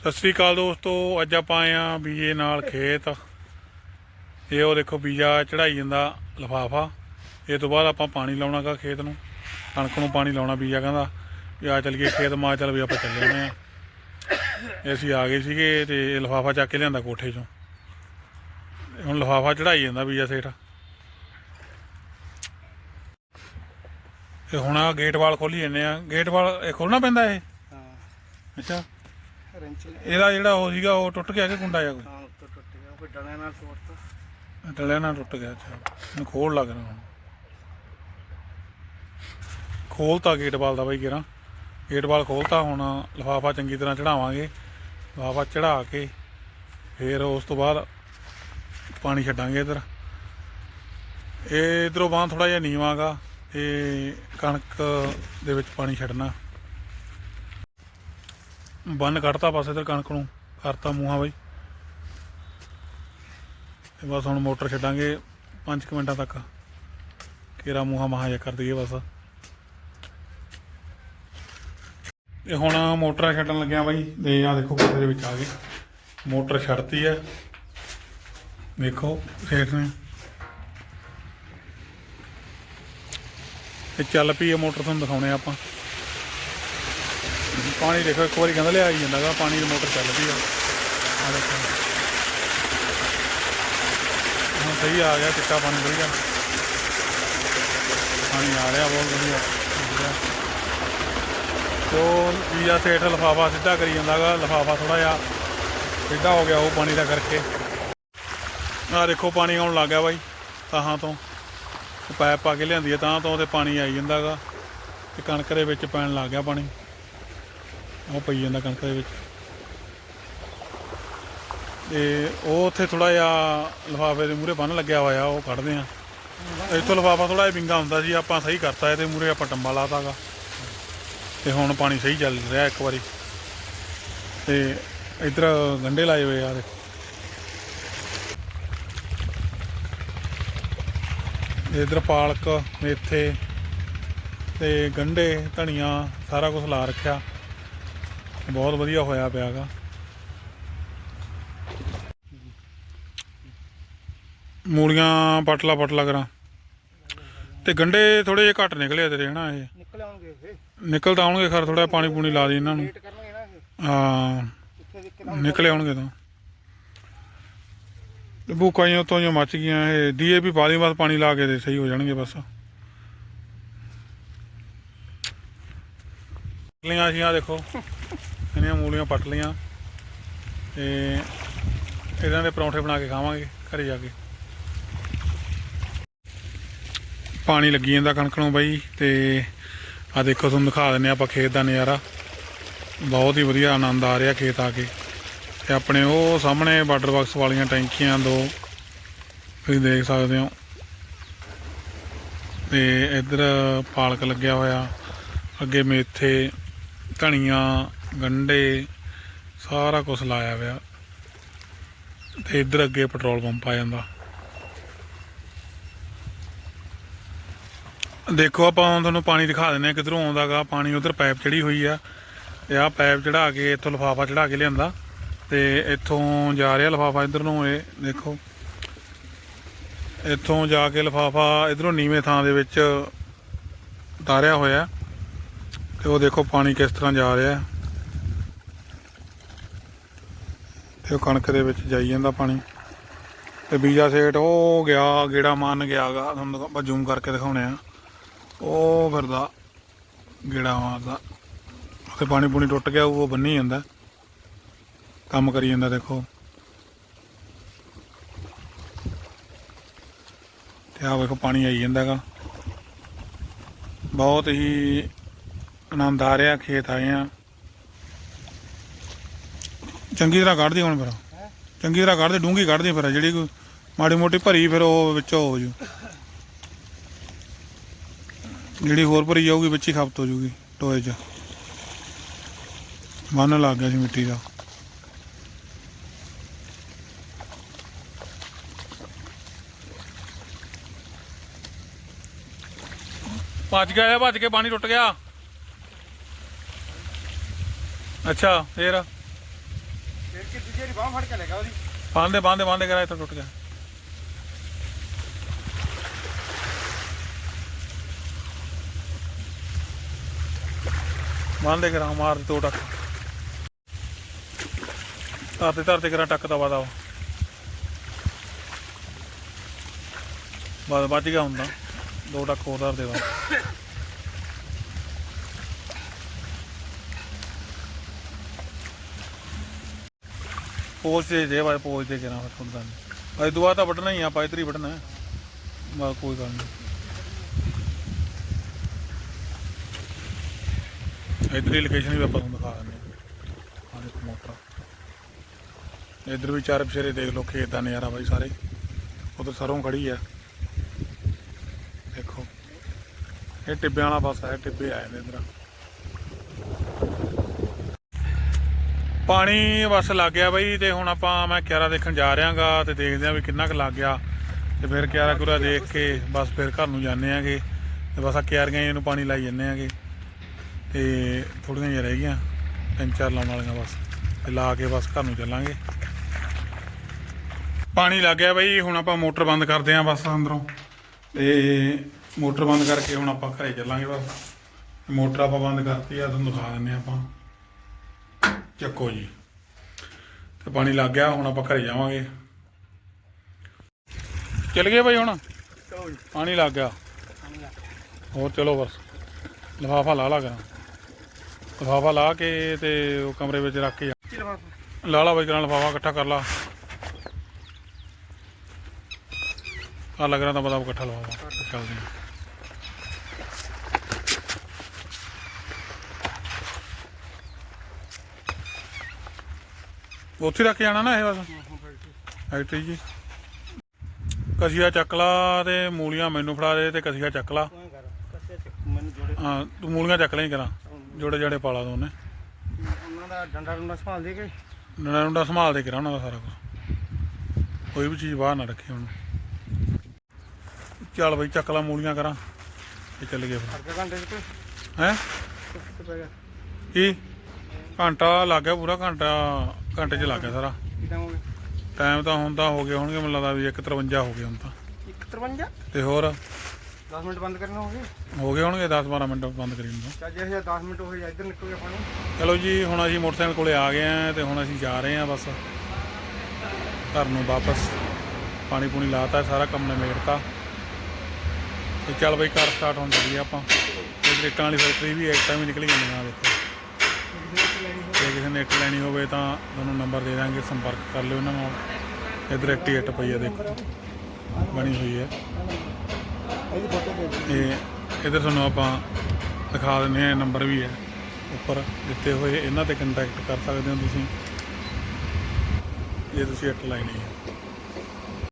ਸਤਿ ਸ੍ਰੀ ਅਕਾਲ ਦੋਸਤੋ ਅੱਜ ਆਪਾਂ ਆਏ ਆ ਬੀਜੇ ਨਾਲ ਖੇਤ। ਇਹ ਉਹ ਦੇਖੋ ਬੀਜਾ ਚੜਾਈ ਜਾਂਦਾ ਲਫਾਫਾ। ਇਹ ਤੋਂ ਬਾਅਦ ਆਪਾਂ ਪਾਣੀ ਲਾਉਣਾਗਾ ਖੇਤ ਨੂੰ। ਕਣਕ ਨੂੰ ਪਾਣੀ ਲਾਉਣਾ ਬੀਜਾ ਕਹਿੰਦਾ ਵੀ ਆ ਚੱਲ ਗਏ ਖੇਤ ਮਾ ਚੱਲ ਵੀ ਆਪਾਂ ਚੱਲੇ ਆਉਣੇ ਆ ਇਹ ਅਸੀਂ ਆ ਗਏ ਸੀਗੇ ਤੇ ਇਹ ਲਫਾਫਾ ਚੱਕ ਕੇ ਲਿਆਂਦਾ ਕੋਠੇ ਚੋਂ। ਹੁਣ ਲਫਾਫਾ ਚੜਾਈ ਜਾਂਦਾ ਬੀਜਾ ਸੇਠ। ਤੇ ਹੁਣ ਆ ਗੇਟ ਵਾਲ ਖੋਲੀ ਜੰਨੇ ਆ ਗੇਟ ਵਾਲ ਇਹ ਖੋਲਣਾ ਪੈਂਦਾ ਇਹ? ਹਾਂ। ਅੱਛਾ। ਰੈਂਚ ਇਹਦਾ ਜਿਹੜਾ ਉਹ ਸੀਗਾ ਉਹ ਟੁੱਟ ਗਿਆ ਕਿ ਕੁੰਡਾ ਜਾਂ ਕੋਈ? ਹਾਂ ਉੱਤੋਂ ਟੁੱਟ ਗਿਆ ਕੋਈ ਡਲਿਆਂ ਨਾਲ ਤੋੜਤਾ। ਡਲਿਆ ਨਾਲ ਟੁੱਟ ਗਿਆ ਅੱਛਾ। ਹੁਣ ਖੋਲ ਲੱਗਣਾ ਹੁਣ। ਖੋਲਤਾ ਗੇਟ ਵਾਲ ਦਾ ਬਾਈ ਗੇਟ ਵਾਲ ਖੋਲਤਾ ਹੁਣ ਲਫਾਫਾ ਚੰਗੀ ਤਰ੍ਹਾਂ ਚੜਾਵਾਂਗੇ। ਲਫਾਫਾ ਚੜਾ ਕੇ ਫਿਰ ਉਸ ਤੋਂ ਬਾਅਦ ਪਾਣੀ ਛੱਡਾਂਗੇ ਇਧਰ। ਇਹ ਇਧਰੋਂ ਬਾਹ ਥੋੜਾ ਜਿਹਾ ਨੀਵਾਂਗਾ ਇਹ ਕਣਕ ਦੇ ਵਿੱਚ ਪਾਣੀ ਛੱਡਣਾ। ਬੰਨ ਕੱਢਤਾ ਬਸ ਇਧਰ ਕਣਕ ਨੂੰ, ਕਰਤਾ ਮੂੰਹਾਂ ਬਾਈ। ਤੇ ਬਸ ਹੁਣ ਮੋਟਰ ਛੱਡਾਂਗੇ 5 ਮਿੰਟਾਂ ਤੱਕ। ਕੇਰਾ ਮੂੰਹਾਂ ਮਹਾ ਜਿਹਾ ਕਰ ਦਈਏ ਬਸ। ਤੇ ਹੁਣ ਮੋਟਰ ਛੱਡਣ ਲੱਗਿਆ ਬਾਈ, ਤੇ ਆ ਦੇਖੋ ਕੋਠੇ ਦੇ ਵਿੱਚ ਆ ਗਏ। ਮੋਟਰ ਛੱਡਤੀ ਹੈ ਦੇਖੋ ਸੇਠ ਨੇ ਤੇ ਚੱਲ ਪਈ ਇਹ ਮੋਟਰ, ਤੁਹਾਨੂੰ ਦਿਖਾਉਣੇ ਆ ਆਪਾਂ। ਪਾਣੀ ਦੇਖੋ, ਇੱਕ ਵਾਰੀ ਕਹਿੰਦਾ ਲਿਆ ਹੀ ਜਾਂਦਾਗਾ ਪਾਣੀ ਦੀ ਮੋਟਰ ਚੱਲ ਪਈ ਆ। ਆ ਦੇਖੋ। ਹੁਣ ਸਹੀ ਆ ਗਿਆ, ਚਿੱਟਾ ਪਾਣੀ ਵਧੀਆ ਪਾਣੀ ਆ ਰਿਹਾ, ਬਹੁਤ ਵਧੀਆ। ਵਧੀਆ। ਤੋ ਵੀਜ਼ਾ ਸੇਠ ਲਫਾਫਾ ਸਿੱਧਾ ਕਰੀ ਜਾਂਦਾਗਾ ਲਫਾਫਾ ਥੋੜਾ ਜਿਹਾ ਸਿੱਧਾ ਹੋ ਗਿਆ ਉਹ ਪਾਣੀ ਦਾ ਕਰਕੇ। ਆ ਦੇਖੋ, ਪਾਣੀ ਆਉਣ ਲੱਗ ਗਿਆ ਬਾਈ, ਤਾਹਾਂ ਤੋਂ। ਉਹ ਪਾਇਪ ਪਾ ਕੇ ਲਿਆਂਦੀ ਹੈ ਤਾਂ ਤੋਂ ਤੇ ਪਾਣੀ ਆਈ ਜਾਂਦਾਗਾ ਤੇ ਕਣਕ ਦੇ ਵਿੱਚ ਪੈਣ ਲੱਗ ਗਿਆ ਪਾਣੀ। ਉਹ ਪਈ ਜਾਂਦਾ ਕਣਕ ਦੇ ਵਿੱਚ। ਤੇ ਉਹ ਉੱਥੇ ਥੋੜਾ ਜਿਹਾ ਲਫਾਫੇ ਦੇ ਮੂਹਰੇ ਬੰਨ ਲੱਗਿਆ ਹੋਇਆ, ਉਹ ਕੱਢਦੇ ਆ ਇੱਥੋਂ ਲਿਫਾਫਾ ਥੋੜਾ ਜਿਹਾ ਵਿੰਗਾ ਹੁੰਦਾ ਸੀ, ਆਪਾਂ ਸਹੀ ਕਰਤਾ ਇਹਦੇ ਮੂਹਰੇ, ਆਪਾਂ ਟੰਬਾ ਲਾਤਾਗਾ ਤੇ ਹੁਣ ਪਾਣੀ ਸਹੀ ਚੱਲ ਰਿਹਾ ਇੱਕ ਵਾਰੀ। ਤੇ ਇਧਰ ਗੰਡੇ ਲਾਏ ਹੋਏ ਆ ਦੇਖੋ। ਇਧਰ ਪਾਲਕ, ਮੇਥੇ ਤੇ ਗੰਡੇ ਧਨੀਆ, ਸਾਰਾ ਕੁਝ ਲਾ ਰੱਖਿਆ। ਬਹੁਤ ਵਧੀਆ ਹੋਇਆ ਪਿਆਗਾ ਮੂਲੀਆਂ ਪਟਲਾ ਪਟਲਾ ਕਰਾਂ। ਤੇ ਗੰਡੇ ਥੋੜੇ ਜਿਹਾ ਘੱਟ ਨਿਕਲੇ ਤੇਰੇ ਹਨਾ ਇਹ? ਨਿਕਲ ਆਉਣਗੇ ਇਹ। ਨਿਕਲ ਤਾਂ ਆਉਣਗੇ ਖਰ ਥੋੜਾ ਪਾਣੀ ਪੂਣੀ ਲਾ ਦੇ ਇਹਨਾਂ ਨੂੰ। ਹਾਂ। ਨਿਕਲੇ ਆਉਣਗੇ ਤਾਂ। ਬੂਕਾਈਆਂ ਤੋਂ ਜੋ ਮੱਚ ਗਈਆਂ ਇਹ ਡੀਏਪੀ ਪਾ ਦੀ ਬਾਅਦ ਪਾਣੀ ਲਾ ਕੇ ਤੇ ਸਹੀ ਹੋ ਜਾਣਗੇ ਬਸ। ਪਟਲੀਆਂ ਸੀ ਆ ਦੇਖੋ। ਇਹਨੀਆਂ ਮੂਲੀਆਂ ਪੱਟ ਲੀਆਂ ਤੇ ਇਹਨਾਂ ਦੇ ਪਰੌਂਠੇ ਬਣਾ ਕੇ ਖਾਵਾਂਗੇ ਘਰੇ ਜਾ ਕੇ। ਪਾਣੀ ਲੱਗੀ ਜਾਂਦਾ ਕਣਕ ਨੂੰ ਬਾਈ ਤੇ ਆ ਦੇਖੋ ਤੁਹਾਨੂੰ ਦਿਖਾ ਦਿੰਨੇ ਆਪਾਂ ਖੇਤ ਦਾ ਨਜ਼ਾਰਾ। ਬਹੁਤ ਹੀ ਵਧੀਆ ਆਨੰਦ ਆ ਰਿਹਾ ਖੇਤ ਆ ਕੇ। ਤੇ ਆਪਣੇ ਉਹ ਸਾਹਮਣੇ ਵਾਟਰ ਬਾਕਸ ਵਾਲੀਆਂ ਟੈਂਕੀਆਂ ਦੋ, ਤੁਸੀਂ ਦੇਖ ਸਕਦੇ ਹੋ। ਤੇ ਇੱਧਰ ਪਾਲਕ ਲੱਗਿਆ ਹੋਇਆ, ਅੱਗੇ ਮੇਥੇ, ਧਨੀਆ ਗੰਡੇ, ਸਾਰਾ ਕੁਝ ਲਾਇਆ ਹੋਇਆ ਤੇ ਇੱਧਰ ਅੱਗੇ ਪੈਟਰੋਲ ਪੰਪ ਆ ਜਾਂਦਾ। ਦੇਖੋ, ਆਪਾਂ ਤੁਹਾਨੂੰ ਪਾਣੀ ਦਿਖਾ ਦਿੰਨੇ ਆ ਕਿਧਰੋਂ ਆਉਂਦਾਗਾ ਪਾਣੀ ਉਧਰ ਪਾਈਪ ਚੜੀ ਹੋਈ ਆ। ਤੇ ਆਹ ਪਾਈਪ ਚੜਾ ਕੇ ਇੱਥੋਂ ਲਫਾਫਾ ਚੜਾ ਕੇ ਲਿਆਂਦਾ। ਤੇ ਇੱਥੋਂ ਜਾ ਰਿਹਾ ਲਫਾਫਾ ਇਧਰ ਨੂੰ ਇਹ, ਦੇਖੋ। ਇੱਥੋਂ ਜਾ ਕੇ ਲਫਾਫਾ ਇਧਰੋਂ ਨੀਵੇਂ ਥਾਂ ਦੇ ਵਿੱਚ ਉਤਾਰਿਆ ਹੋਇਆ। ਤੇ ਉਹ ਦੇਖੋ ਪਾਣੀ ਕਿਸ ਤਰ੍ਹਾਂ ਜਾ ਰਿਹਾ। ਤੇ ਉਹ ਕਣਕ ਦੇ ਵਿੱਚ ਜਾਈ ਜਾਂਦਾ ਪਾਣੀ। ਤੇ ਬੀਜਾ ਸੇਟ ਉਹ ਗਿਆ, ਗੇੜਾ ਮਾਰਨ ਗਿਆਗਾ ਤੁਹਾਨੂੰ ਆਪਾਂ ਜ਼ੂਮ ਕਰਕੇ ਦਿਖਾਉਣੇ ਆ। ਉਹ ਫਿਰਦਾ, ਗੇੜਾ ਮਾਰਦਾ। ਤੇ ਪਾਣੀ ਪੂਣੀ ਟੁੱਟ ਗਿਆ, ਉਹ ਬੰਨੀ ਜਾਂਦਾ। ਕੰਮ ਕਰੀ ਜਾਂਦਾ ਦੇਖੋ। ਤੇ ਆ ਵੇਖੋ, ਪਾਣੀ ਆਈ ਜਾਂਦਾਗਾ ਬਹੁਤ ਹੀ ਆਨੰਦ ਆ ਰਿਹਾ, ਖੇਤ ਆਏ ਆ। ਚੰਗੀ ਤਰ੍ਹਾਂ ਕੱਢਦੀ ਹੁਣ ਫਿਰ। ਚੰਗੀ ਤਰ੍ਹਾਂ ਕੱਢਦੇ ਡੂੰਗੀ ਕੱਢਦੀ ਫਿਰ ਜਿਹੜੀ ਕੋਈ ਮਾੜੀ ਮੋਟੀ ਭਰੀ ਫਿਰ ਉਹ ਵਿੱਚੋਂ ਹੋ ਜੂ। ਜਿਹੜੀ ਹੋਰ ਭਰੀ ਜਾਊਗੀ ਵਿੱਚ ਹੀ ਖਪਤ ਹੋ ਜੂਗੀ ਟੋਏ 'ਚ। ਮਨ ਲੱਗ ਗਿਆ ਸੀ ਮਿੱਟੀ ਦਾ। ਭੱਜ ਗਿਆ ਭੱਜ ਕੇ ਪਾਣੀ ਟੁੱਟ ਗਿਆ। ਅੱਛਾ ਫੇਰ? ਫਿਰ ਕਿ ਦੂਜੀ ਵਾਰੀ ਬਾਹ ਫੜ ਕੇ ਲਗਾ ਉਹਦੀ ਬਾਂਦੇ ਬਾਂਦੇ ਬਾਂਦੇ ਕਰਾ, ਇੱਥੇ ਟੁੱਟ ਗਿਆ ਬਾਂਦੇ ਕਰਾ, ਮਾਰ ਦੇ ਦੋ ਟੱਕ। ਧਰਤੇ ਧਰਤੇ ਕਰਾ, ਟੱਕ ਦਾ ਵਾਦਾ ਬਾਦ ਬਚ ਗਿਆ ਹੁੰਦਾ ਦੋ ਟੱਕ ਹੋਰ ਧਰ ਦੇ ਪੋਚ ਦੇ ਦੇ ਵਾ ਪੋਚ ਦੇ ਕਰਾ ਫਿਰ ਤੁਹਾਨੂੰ ਨਹੀਂ ਅਜੇ ਦੁਆ ਤਾਂ ਵੱਢਣਾ ਹੀ ਆ, ਆਪਾਂ ਇੱਧਰ ਹੀ ਵੱਢਣਾ। ਹੈ ਬਸ ਕੋਈ ਗੱਲ ਨਹੀਂ। ਇੱਧਰ ਹੀ ਲੋਕੇਸ਼ਨ ਵੀ ਆਪਾਂ ਤੁਹਾਨੂੰ ਦਿਖਾ ਦਿੰਦੇ ਹਾਂ। ਆਹ ਦੇਖੋ ਮੋਟਰ। ਇੱਧਰ ਵੀ ਚਾਰ ਪਿਛੇਰੇ ਦੇਖ ਲਓ, ਖੇਤ ਦਾ ਨਜ਼ਾਰਾ ਬਾਈ ਸਾਰੇ। ਉਧਰ ਸਰੋਂ ਖੜੀ ਆ। ਦੇਖੋ। ਇਹ ਟਿੱਬਿਆਂ ਵਾਲਾ ਪਾਸਾ ਹੈ ਟਿੱਬੇ ਆਏ ਨੇ ਇੱਧਰ। ਪਾਣੀ ਬਸ ਲੱਗ ਗਿਆ ਬਈ ਤੇ ਹੁਣ ਆਪਾਂ ਮੈਂ ਕਿਆਰਾ ਦੇਖਣ ਜਾ ਰਿਹਾਗਾ ਤੇ ਦੇਖਦੇ ਆ ਵੀ ਕਿੰਨਾ ਕੁ ਲੱਗ ਗਿਆ। ਤੇ ਫਿਰ ਕਿਆਰਾ ਕੁਰਾ ਦੇਖ ਕੇ ਬਸ ਫਿਰ ਘਰ ਨੂੰ ਜਾਂਦੇ ਆਂਗੇ ਤੇ ਬਸ ਆ ਕਿਆਰੀਆਂ ਇਹਨੂੰ ਪਾਣੀ ਲਾਈ ਜਾਂਦੇ ਆਂਗੇ ਤੇ ਥੋੜੀਆਂ ਜਿਹੀਆਂ ਰਹਿ ਗਈਆਂ, ਤਿੰਨ ਚਾਰ ਲਾਉਣ ਵਾਲੀਆਂ ਬਸ ਤੇ ਲਾ ਕੇ ਬਸ ਘਰ ਨੂੰ ਚੱਲਾਂਗੇ। ਪਾਣੀ ਲੱਗ ਗਿਆ ਬਈ, ਹੁਣ ਆਪਾਂ ਮੋਟਰ ਬੰਦ ਕਰਦੇ ਆਂ ਬਸ ਅੰਦਰੋਂ। ਤੇ ਮੋਟਰ ਬੰਦ ਕਰਕੇ ਹੁਣ ਆਪਾਂ ਘਰੇ ਚੱਲਾਂਗੇ ਬਸ। ਮੋਟਰ ਆਪਾਂ ਬੰਦ ਕਰਤੀ ਆ, ਤੁਹਾਨੂੰ ਦਿਖਾ ਦਿੰਨੇ ਆਪਾਂ। ਚੱਕੋ ਜੀ। ਤੇ ਪਾਣੀ ਲੱਗ ਗਿਆ ਹੁਣ ਆਪਾਂ ਘਰੇ ਜਾਵਾਂਗੇ। ਚੱਲ ਗਏ ਭਾਈ ਹੁਣ? ਚਲੋ ਜੀ। ਪਾਣੀ ਲੱਗ ਗਿਆ। ਹੋਰ ਚਲੋ ਬਸ ਲਿਫਾਫਾ ਲਾ ਲਾ ਕਰਾਂ। ਲਿਫਾਫਾ ਲਾ ਕੇ ਤੇ ਉਹ ਕਮਰੇ ਵਿੱਚ ਰੱਖ ਕੇ ਲਾ ਲਾ ਬਾਈ ਕਰਾਂ ਲਿਫਾਫਾ ਇਕੱਠਾ ਕਰ ਲਾ। ਆ ਲੱਗ ਰਿਹਾ ਤਾਂ ਪਤਾ ਇਕੱਠਾ ਲਿਫਾਫਾ। ਚੱਲਦੇ ਹਾਂ। ਉੱਥੇ ਰੱਖ ਜਾਣਾ ਨਾ ਇਹ ਬਸ? ਫੈਕਟਰੀ ਜੀ। ਕਸੀਆ ਚੱਕ ਲਾ ਤੇ ਮੂਲੀਆਂ ਮੈਨੂੰ ਫੜਾ ਦੇ ਤੇ ਕਸੀਆ ਚੱਕ ਲਾ। ਤੂੰ ਹਾਂ ਮੂਲੀਆਂ ਚੱਕ ਲਈ ਕਰਾਂ। ਜੋੜੇ ਜੜੇ ਪਾਲਾ ਦੋਨੇ ਉਹਨਾਂ। ਦਾ ਡੰਡਾ ਡੰਡਾ ਸੰਭਾਲ ਦੇ ਕੇ। ਨੜਾ ਨੁੰਡਾ ਸੰਭਾਲ ਦੇ ਕਰਾਂ ਉਹਨਾਂ ਦਾ ਸਾਰਾ ਕੁਝ ਕੋਈ ਵੀ ਚੀਜ਼ ਬਾਹਰ ਨਾ ਰੱਖੀ ਹੁਣ ਚੱਲ ਬਈ ਚੱਕ ਲਾ ਮੂਲੀਆਂ ਕਰਾਂ। ਤੇ ਚੱਲ ਗਏ ਫਿਰ। ਅੱਗੇ ਘੰਟੇ ਚ ਹੈ? ਕੀ? ਘੰਟਾ ਲੱਗ ਗਿਆ ਪੂਰਾ ਘੰਟਾ ਘੰਟੇ 'ਚ ਲੱਗ ਗਿਆ ਸਾਰਾ। ਕੀ ਟਾਈਮ ਹੋ ਗਿਆ? ਟਾਈਮ ਤਾਂ ਹੁਣ ਤਾਂ ਹੋ ਗਿਆ ਹੋਣਗੇ ਮੈਨੂੰ ਲੱਗਦਾ ਵੀ 1:53 ਹੋ ਗਏ ਹੁਣ ਤਾਂ। 153 ਤੇ ਹੋਰ? 10 ਮਿੰਟ ਬੰਦ ਕਰਨਾ ਹੋਵੇ ਹੋ ਗਏ ਹੋਣਗੇ 10-12 ਮਿੰਟ ਬੰਦ ਕਰੀ ਨੂੰ ਚੱਲ ਜੇ 10 ਮਿੰਟ ਹੋ ਗਏ ਇੱਧਰ ਨਿਕਲ ਗਿਆ ਪਾਣੀ ਚਲੋ ਜੀ ਹੁਣ ਅਸੀਂ ਮੋਟਰਸਾਈਕਲ ਕੋਲੇ ਆ ਗਏ ਆ ਤੇ ਹੁਣ ਅਸੀਂ ਜਾ ਰਹੇ ਆ ਬਸ। ਘਰ ਨੂੰ ਵਾਪਸ। ਪਾਣੀ ਪੂਣੀ ਲਾਤਾ ਸਾਰਾ ਕੰਮ ਨਿਬੇੜਤਾ। ਤੇ ਚੱਲ ਬਈ ਘਰ ਸਟਾਰਟ ਹੋਣ ਚੱਲੀ ਆਪਾਂ। ਤੇ ਗ੍ਰੇਟਾਂ ਵਾਲੀ ਫੈਕਟਰੀ ਵੀ ਇੱਟਾਂ ਵੀ ਨਿਕਲ ਗਈਆਂ ਆ ਦੇਖੋ। ਜੇ ਕਿਸੇ ਨੇ ਇੱਟ ਲੈਣੀ ਹੋਵੇ ਤਾਂ ਤੁਹਾਨੂੰ ਨੰਬਰ ਦੇ ਦਾਂਗੇ, ਸੰਪਰਕ ਕਰ ਲਿਓ ਇਹਨਾਂ ਨਾਲ। ਇਧਰ ਇੱਕ ਹੀ ਇੱਟ ਪਈ ਆ, ਦੇਖੋ। ਬਣੀ ਹੋਈ ਹੈ। ਇਹਦੀ ਫੋਟੋ ਇਧਰ ਤੁਹਾਨੂੰ ਆਪਾਂ ਦਿਖਾ ਦਿੰਦੇ ਆ ਨੰਬਰ ਵੀ ਹੈ। ਉੱਪਰ ਦਿੱਤੇ ਹੋਏ, ਇਹਨਾਂ ਤੇ ਕੰਟੈਕਟ ਕਰ ਸਕਦੇ ਹੋ ਤੁਸੀਂ। ਜੇ ਤੁਸੀਂ ਇੱਟ ਲੈਣੀ ਹੈ।